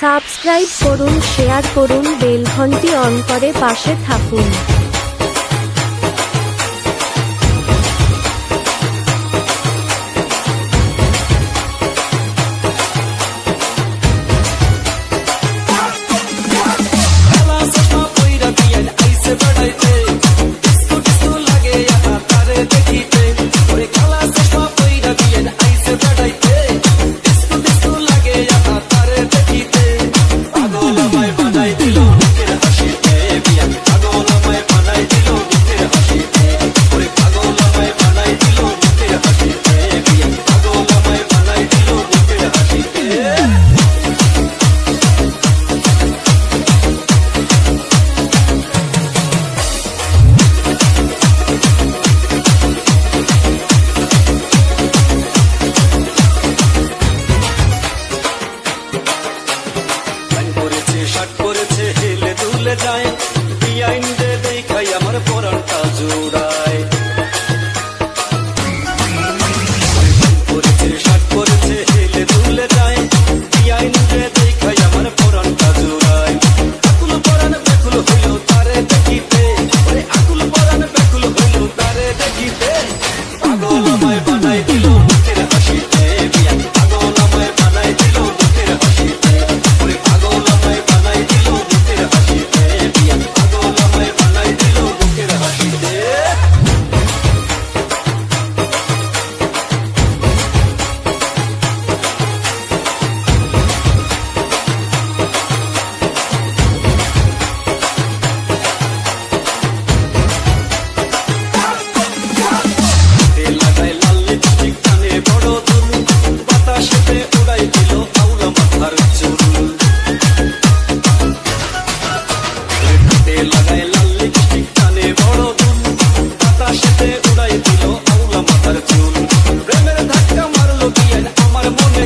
Subscribe করুন share করুন bell ঘন্টি on করে পাশে থাকুন। শার্ট পরেছে হেলে দুলে যায়। বিআইন দে দেখাই আমার পরাণটা জোড়ায়। চূড়াই ছিল আউলা মাথার চুল। হাতে লাগায় লাল লিপস্টিক কানে বড় দুল বাতাসেতে উড়াই দিল আউলা মাথার চুল। প্রেমের ধাক্কা মারলো দিয়ে আমার মনে